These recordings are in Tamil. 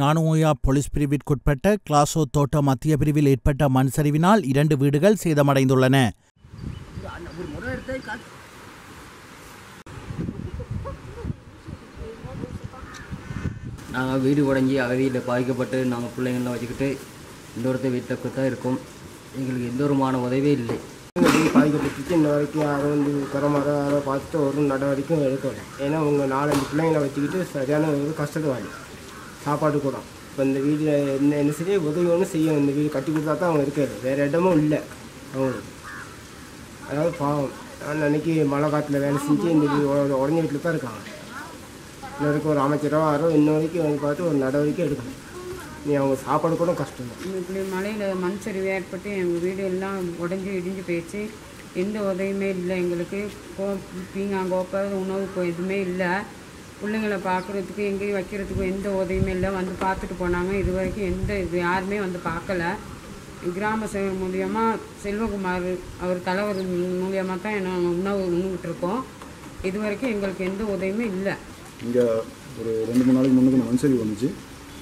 நானுயா போலீஸ் பிரிவிற்குட்பட்ட கிளாசோ தோட்ட மத்திய பிரிவில் ஏற்பட்ட மண் சரிவினால் இரண்டு வீடுகள் சேதமடைந்துள்ளன. நாங்கள் வீடு உடஞ்சி அகதியில் பாதிக்கப்பட்டு நாங்கள் பிள்ளைங்கள்லாம் வச்சுக்கிட்டு இந்த ஒருத்த வீட்டில் தான் இருக்கோம். எங்களுக்கு எந்த விதமான உதவியும் இல்லை. வீடு பாதிக்கப்பட்டுச்சு. இன்ன வரைக்கும் யாரும் வந்து குறமாக யாரோ பார்த்துட்டு ஒரு நடவடிக்கையும் எடுக்கல. ஏன்னா உங்க நாலஞ்சு பிள்ளைங்களை வச்சுக்கிட்டு சரியான ஒரு கஷ்டத்தை வாங்கி சாப்பாடு கூட இப்போ இந்த வீடு என்ன என்ன சரி உதவி ஒன்று செய்யும். இந்த வீடு கட்டி கொடுத்தா தான் அவங்க இருக்காது வேறு இடமும் இல்லை அவங்களுக்கு. அதாவது பாவம். நான் அன்றைக்கி மழை காட்டில் வேலை செஞ்சு இந்த வீடு உடஞ்ச வீட்டில் தான் இருக்காங்க. இன்ன வரைக்கும் ஒரு அமைச்சரோ யாரோ இன்ன வரைக்கும் வந்து பார்த்து ஒரு நடவடிக்கை எடுக்கணும். நீ அவங்க சாப்பாடு கூட கஷ்டம் தான் இப்படி மழையில் மண் சரிவு ஏற்பட்டு எங்கள் வீடு எல்லாம் உடஞ்சி இடிஞ்சு போயிடுச்சு. எந்த உதவியுமே இல்லை எங்களுக்கு. கோ பீங்காங்கோப்பை உணவு இப்போ எதுவுமே இல்லை. பிள்ளைங்களை பார்க்குறதுக்கு எங்கேயும் வைக்கிறதுக்கும் எந்த உதவியுமே இல்லை. வந்து பார்த்துட்டு போனாங்க. இது வரைக்கும் எந்த இது யாருமே வந்து பார்க்கல. கிராம சேவை மூலியமாக செல்வகுமார் அவர் தலைவர் மூலியமாக தான் நாங்கள் உணவு உண்ணுகிட்டு இது வரைக்கும் எங்களுக்கு எந்த உதவியுமே இல்லை. இங்கே ஒரு ரெண்டு மூணு நாளைக்கு முன்னுக்கு மண்சரி வந்துச்சு.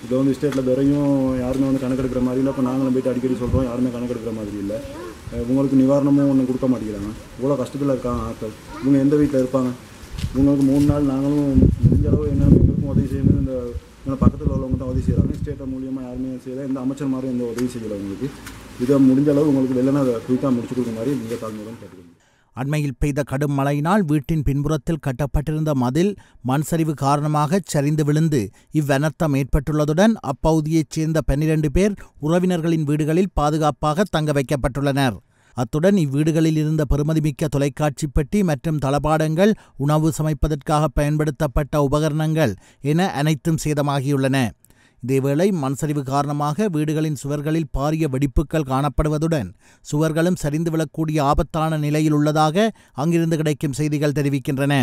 இதில் வந்து ஸ்டேட்டில் வரையும் யாருமே வந்து கணக்கெடுக்கிற மாதிரி இல்லை. இப்போ நாங்களும் போயிட்டு அடிக்கடி சொல்கிறோம் யாருமே கணக்கெடுக்கிற மாதிரி இல்லை. உங்களுக்கு நிவாரணமும் ஒன்றும் கொடுக்க மாட்டேங்கிறாங்க. இவ்வளோ கஷ்டத்தில் இருக்காங்க ஆட்கள். இவங்க எந்த வீட்டில் இருப்பாங்க? இவங்களுக்கு மூணு நாள் நாங்களும் முடிஞ்ச அளவு என்னென்ன எங்களுக்கும் உதவி செய்யணும் இந்த இவங்க பக்கத்தில் உள்ளவங்க தான் உதவி செய்கிறாங்க ஸ்டேட்டை மூலியமாக யாருமே செய்யலை. எந்த அமைச்சர் மாதிரி எந்த உதவி செய்யலை உங்களுக்கு இதை முடிஞ்ச அளவு உங்களுக்கு வெள்ளனா அதை குயிக்காக முடிச்சு கொடுக்குற மாதிரி நீங்கள் தாழ்மையுடன் கேட்டுக்கோங்க. அண்மையில் பெய்த கடும் மழையினால் வீட்டின் பின்புறத்தில் கட்டப்பட்டிருந்த மதில் மண் சரிவு காரணமாக சரிந்து விழுந்து இவ்வனர்த்தம் ஏற்பட்டுள்ளதுடன் அப்பகுதியைச் சேர்ந்த பன்னிரண்டு பேர் உறவினர்களின் வீடுகளில் பாதுகாப்பாக தங்க வைக்கப்பட்டுள்ளனர். அத்துடன் இவ்வீடுகளில் இருந்த பெருமதிமிக்க தொலைக்காட்சி பெட்டி மற்றும் தளபாடங்கள் உணவு சமைப்பதற்காக பயன்படுத்தப்பட்ட உபகரணங்கள் என அனைத்தும் சேதமாகியுள்ளன. இதேவேளை மண்சரிவு காரணமாக வீடுகளின் சுவர்களில் பாரிய வெடிப்புகள் காணப்படுவதுடன் சுவர்களும் சரிந்து விழக்கூடிய ஆபத்தான நிலையில் உள்ளதாக அங்கிருந்து கிடைக்கும் செய்திகள் தெரிவிக்கின்றன.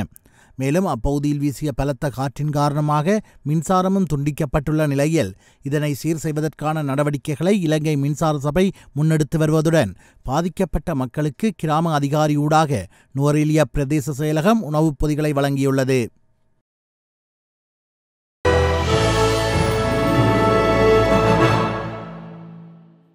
மேலும் அப்பகுதியில் வீசிய பலத்த காற்றின் காரணமாக மின்சாரமும் துண்டிக்கப்பட்டுள்ள நிலையில் இதனை சீர் செய்வதற்கான நடவடிக்கைகளை இலங்கை மின்சார சபை முன்னெடுத்து வருவதுடன் பாதிக்கப்பட்ட மக்களுக்கு கிராம அதிகாரியூடாக நுவரெலியா பிரதேச செயலகம் உணவுப் பொதிகளை வழங்கியுள்ளது.